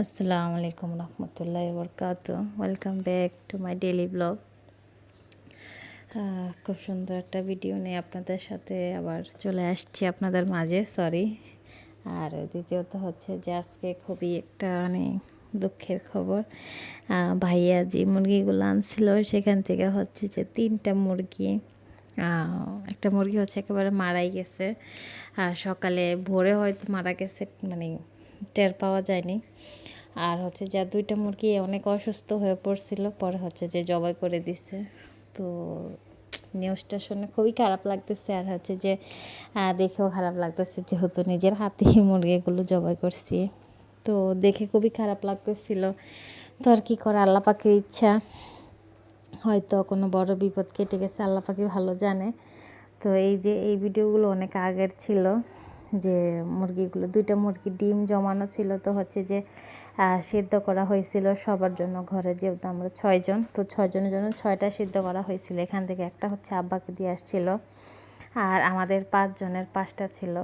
আসসালামু আলাইকুম রহমতুল্লাহ বরকাত welcome back to my daily blog খুব সুন্দর একটা ভিডিও নিয়ে আপনাদের সাথে আবার চলে আসছি আপনাদের মাঝে সরি আর দ্বিতীয়ত হচ্ছে যে আজকে খুবই একটা মানে দুঃখের খবর। ভাইয়া যে মুরগিগুলো আনছিল, সেখান থেকে হচ্ছে যে তিনটা মুরগি একটা মুরগি হচ্ছে একেবারে মারাই গেছে। সকালে ভোরে হয়তো মারা গেছে মানে টের পাওয়া যায়নি। আর হচ্ছে যা দুইটা মুরগি অনেক অসুস্থ হয়ে পড়ছিল, পরে হচ্ছে যে জবাই করে দিছে। তো নিউজটা শুনে খুবই খারাপ লাগতেছে। আর হচ্ছে যে দেখেও খারাপ লাগতেছে যেহেতু নিজের হাতেই মুরগিগুলো জবাই করছি। তো দেখে খুবই খারাপ লাগতেছিল। তো আর কি করা, আল্লাহ পাকের ইচ্ছা। হয়তো কোনো বড় বিপদ কেটে গেছে, আল্লাহ পাখি ভালো জানে। তো এই যে এই ভিডিওগুলো অনেক আগের ছিল। যে মুরগিগুলো, দুইটা মুরগি ডিম জমানো ছিল তো হচ্ছে যে সিদ্ধ করা হয়েছিল সবার জন্য ঘরে যেহেতু আমরা ছয়জন, তো ছয়জনের জন্য ছয়টা সিদ্ধ করা হয়েছিল। এখান থেকে একটা হচ্ছে আব্বাকে দিয়ে আসছিল আর আমাদের পাঁচজনের পাঁচটা ছিল।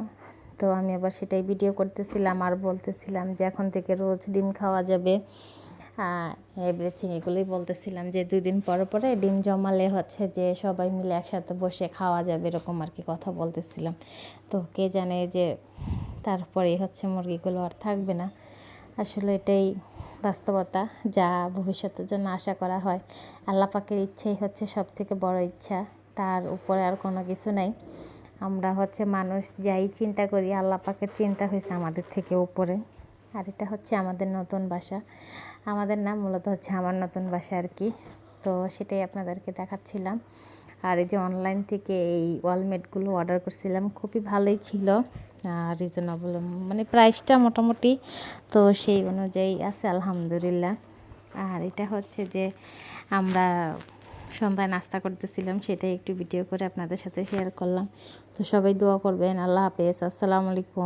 তো আমি আবার সেটাই ভিডিও করতেছিলাম আর বলতেছিলাম যে এখন থেকে রোজ ডিম খাওয়া যাবে। এভরিথিং এগুলোই বলতেছিলাম যে দুই দিন পরে পরে ডিম জমালে হচ্ছে যে সবাই মিলে একসাথে বসে খাওয়া যাবে এরকম আর কি কথা বলতেছিলাম। তো কে জানে যে তারপরে হচ্ছে মুরগিগুলো আর থাকবে না। আসলে এটাই বাস্তবতা, যা ভবিষ্যতের জন্য আশা করা হয়। আল্লাহ পাকের ইচ্ছেই হচ্ছে সব থেকে বড় ইচ্ছা, তার উপরে আর কোনো কিছু নাই। আমরা হচ্ছে মানুষ যাই চিন্তা করি, আল্লাহ পাকের চিন্তা হয়েছে আমাদের থেকে উপরে। আর এটা হচ্ছে আমাদের নতুন বাসা। আমাদের নাম মূলত হচ্ছে আমার নতুন বাসা আর কি। তো সেটাই আপনাদেরকে দেখাচ্ছিলাম। আর এই যে অনলাইন থেকে এই ওয়ালমেটগুলো অর্ডার করছিলাম, খুবই ভালোই ছিল। আর রিজনেবল মানে প্রাইসটা মোটামুটি তো সেই অনুযায়ী আছে, আলহামদুলিল্লাহ। আর এটা হচ্ছে যে আমরা সন্ধ্যায় নাস্তা করতেছিলাম, সেটাই একটু ভিডিও করে আপনাদের সাথে শেয়ার করলাম। তো সবাই দোয়া করবেন, আল্লাহ হাফেজ, আসসালামু আলাইকুম।